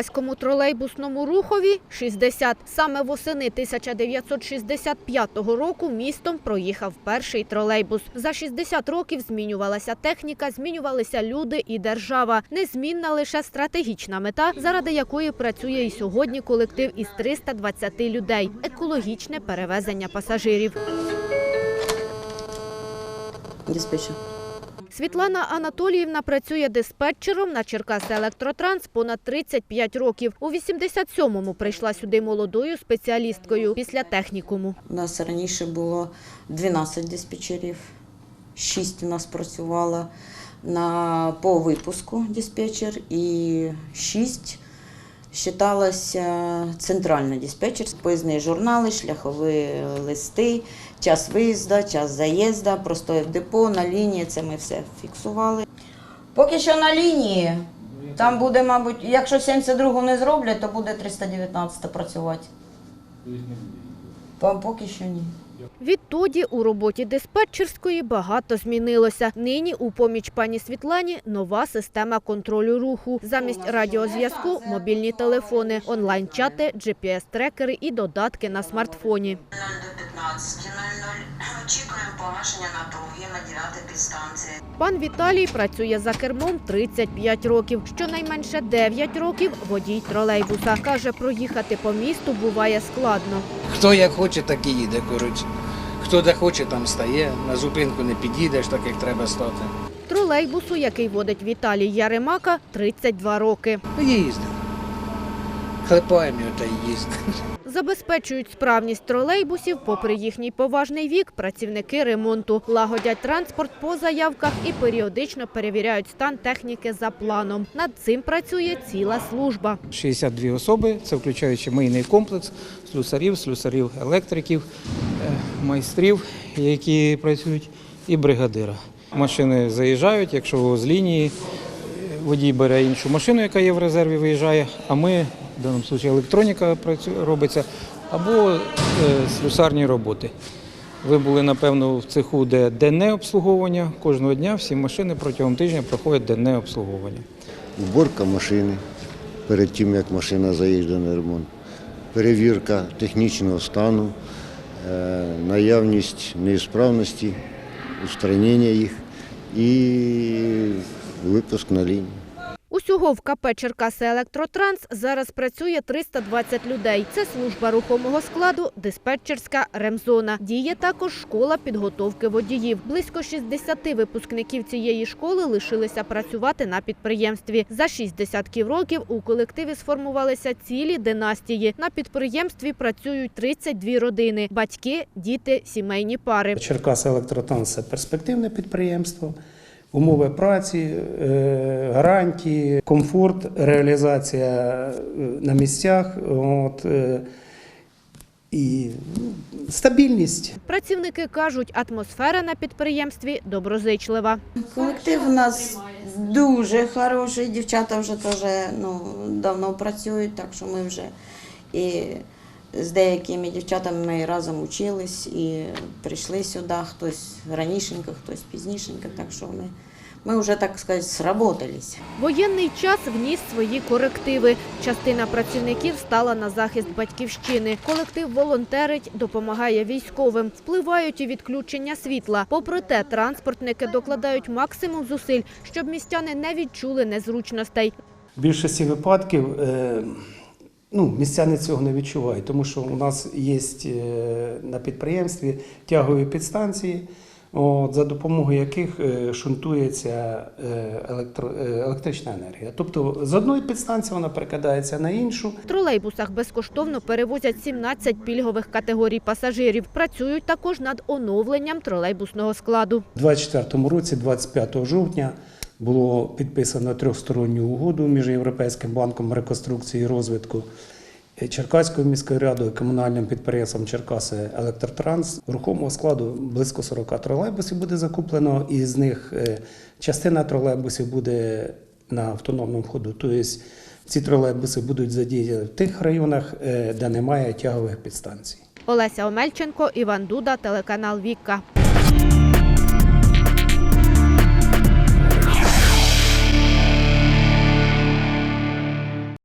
черкаському тролейбусному рухові 60. Саме восени 1965 року містом проїхав перший тролейбус. За 60 років змінювалася техніка, змінювалися люди і держава. Незмінна лише стратегічна мета, заради якої працює і сьогодні колектив із 320 людей – екологічне перевезення пасажирів. диспетчер. Світлана Анатоліївна працює диспетчером на Черкаси Електротранс понад 35 років. У 87-му прийшла сюди молодою спеціалісткою після технікуму. У нас раніше було 12 диспетчерів, 6 у нас працювало на, по випуску диспетчер і 6 вважалося центральний диспетчер, поїзні журнали, шляхові листи, час виїзду, час заїзду, простої в депо, на лінії, це ми все фіксували. Поки що на лінії, там буде, мабуть, якщо 72-го не зроблять, то буде 319 працювати. Поки що ні. Відтоді у роботі диспетчерської багато змінилося. Нині у поміч пані Світлані нова система контролю руху. Замість радіозв'язку – мобільні телефони, онлайн-чати, GPS-трекери і додатки на смартфоні. 0 15.00. Очікуємо погашення напруги на 9 підстанції. Пан Віталій працює за кермом 35 років. Щонайменше 9 років водій тролейбуса. Каже, проїхати по місту буває складно. Хто як хоче, так і їде, коротше. Хто де хоче, там стає. На зупинку не під'їдеш, так як треба стати. Тролейбусу, який водить Віталій Яремака, 32 роки. Їздимо. Хлепаємо його та й їздимо. Забезпечують справність тролейбусів, попри їхній поважний вік, працівники ремонту. Лагодять транспорт по заявках і періодично перевіряють стан техніки за планом. Над цим працює ціла служба. 62 особи, це включаючи мийний комплекс, слюсарів, слюсарів електриків, е, майстрів, які працюють, і бригадира. Машини заїжджають, якщо з лінії водій бере іншу машину, яка є в резерві, виїжджає, а ми, в даному випадку електроніка робиться, або е, слюсарні роботи. Ви були, напевно, в цеху, де денне обслуговування. Кожного дня всі машини протягом тижня проходять денне обслуговування. Уборка машини перед тим, як машина заїжджає на ремонт, перевірка технічного стану, е, наявність неісправності, устранення їх і випуск на лінію. Усього в КП Черкаси Електротранс зараз працює 320 людей. Це служба рухомого складу, диспетчерська ремзона. Діє також школа підготовки водіїв. Близько 60 випускників цієї школи лишилися працювати на підприємстві. За шість десятків років у колективі сформувалися цілі династії. На підприємстві працюють 32 родини – батьки, діти, сімейні пари. Черкаси Електротранс це перспективне підприємство. Умови праці, е, гарантії, комфорт, реалізація е, на місцях от, е, і ну, стабільність. Працівники кажуть, атмосфера на підприємстві доброзичлива. Колектив у нас дуже хороший. Дівчата вже теж ну, давно працюють, так що ми вже і з деякими дівчатами ми разом учились і прийшли сюди. Хтось ранішенько, хтось пізнішенько. Так що ми, ми вже, так сказати, сработались. Воєнний час вніс свої корективи. Частина працівників стала на захист батьківщини. Колектив волонтерить, допомагає військовим. Впливають і відключення світла. Попри те, транспортники докладають максимум зусиль, щоб містяни не відчули незручностей. В більшості випадків е, ну, містяни цього не відчувають, тому що у нас є е, на підприємстві тягові підстанції, от, за допомогою яких е, шунтується е, електро, електрична енергія. Тобто з одної підстанції вона перекидається на іншу. В тролейбусах безкоштовно перевозять 17 пільгових категорій пасажирів. Працюють також над оновленням тролейбусного складу. У 2024 році, 25 жовтня, було підписано трьохсторонню угоду між Європейським банком реконструкції і розвитку. е, Черкаською міською радою, комунальним підприємством Черкаси Електротранс рухомого складу близько 40 тролейбусів буде закуплено, і з них е, частина тролейбусів буде на автономному ходу. Тобто ці тролейбуси будуть задіяні в тих районах, е, де немає тягових підстанцій. Олеся Омельченко, Іван Дуда, телеканал Вікка.